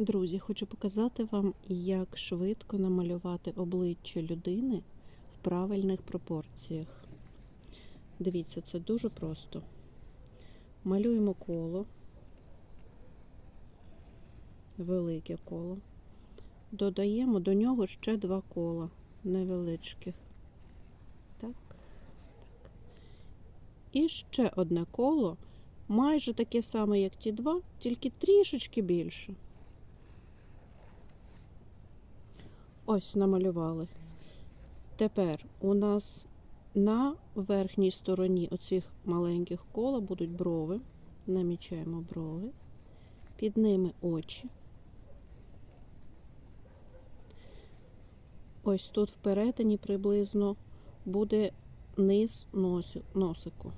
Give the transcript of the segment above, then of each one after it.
Друзі, хочу показати вам, як швидко намалювати обличчя людини в правильних пропорціях. Дивіться, це дуже просто. Малюємо коло, велике коло. Додаємо до нього ще два кола невеличких. Так, так. І ще одне коло, майже таке саме, як ті два, тільки трішечки більше. Ось намалювали. Тепер у нас на верхній стороні оцих маленьких кола будуть брови. Намічаємо брови, під ними очі. Ось тут в перетині приблизно буде низ носику.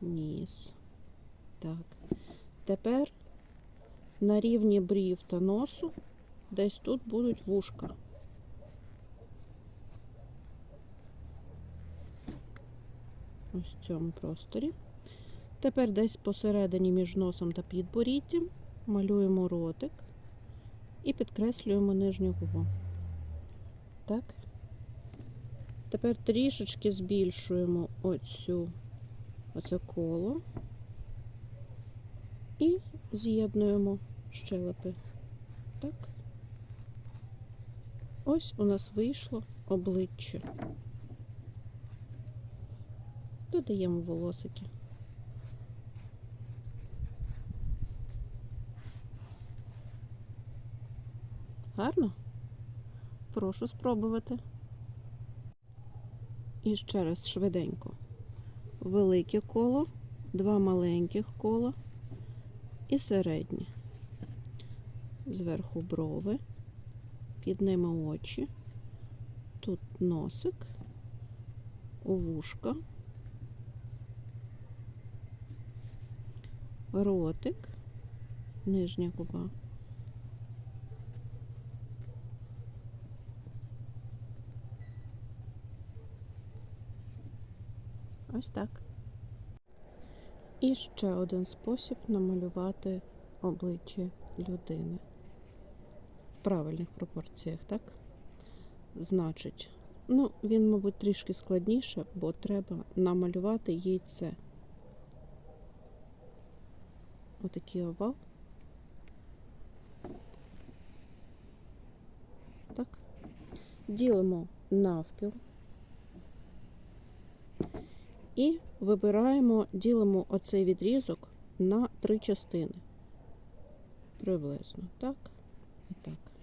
Ніс. Так. Тепер на рівні брів та носу десь тут будуть вушка. Ось в цьому просторі. Тепер десь посередині між носом та підборіддям малюємо ротик і підкреслюємо нижню губу. Так. Тепер трішечки збільшуємо оцю, оце коло і з'єднуємо щелепи. Так. Ось у нас вийшло обличчя. Додаємо волосики. Гарно? Прошу спробувати. І ще раз швиденько. Велике коло, два маленьких кола і середнє. Зверху брови, під ними очі, тут носик, вушка, ротик, нижня губа. Ось так. І ще один спосіб намалювати обличчя людини правильних пропорціях, так? Значить, ну, він, мабуть, трішки складніше, бо треба намалювати яйце. Отакий овал. Так. Ділимо навпіл. І вибираємо, ділимо оцей відрізок на три частини. Приблизно, так і так.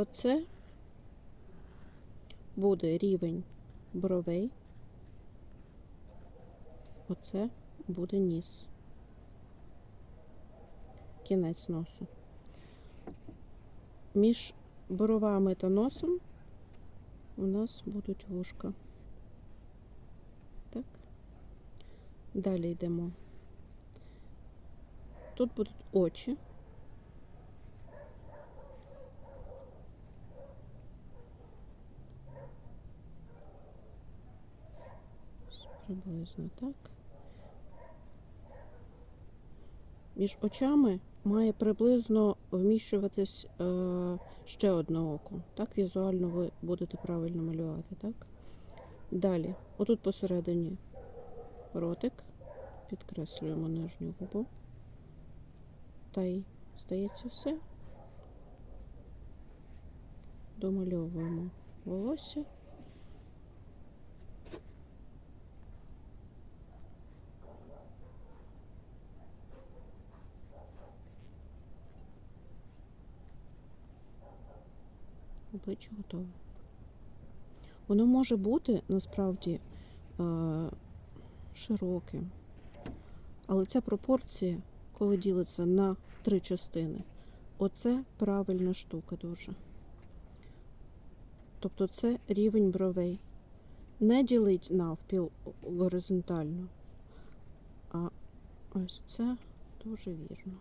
Оце буде рівень бровей. Оце буде ніс. Кінець носу. Між бровами та носом у нас будуть вушка. Так. Далі йдемо. Тут будуть очі. Приблизно так. Між очами має приблизно вміщуватись е, ще одне око. Так візуально ви будете правильно малювати, так? Далі, отут посередині ротик, підкреслюємо нижню губу. Та й здається все. Домальовуємо волосся. Обличчя готове. Воно може бути насправді е, широким, але ця пропорція, коли ділиться на три частини, оце правильна штука дуже. Тобто це рівень бровей. Не ділить навпіл горизонтально, а ось це дуже вірно.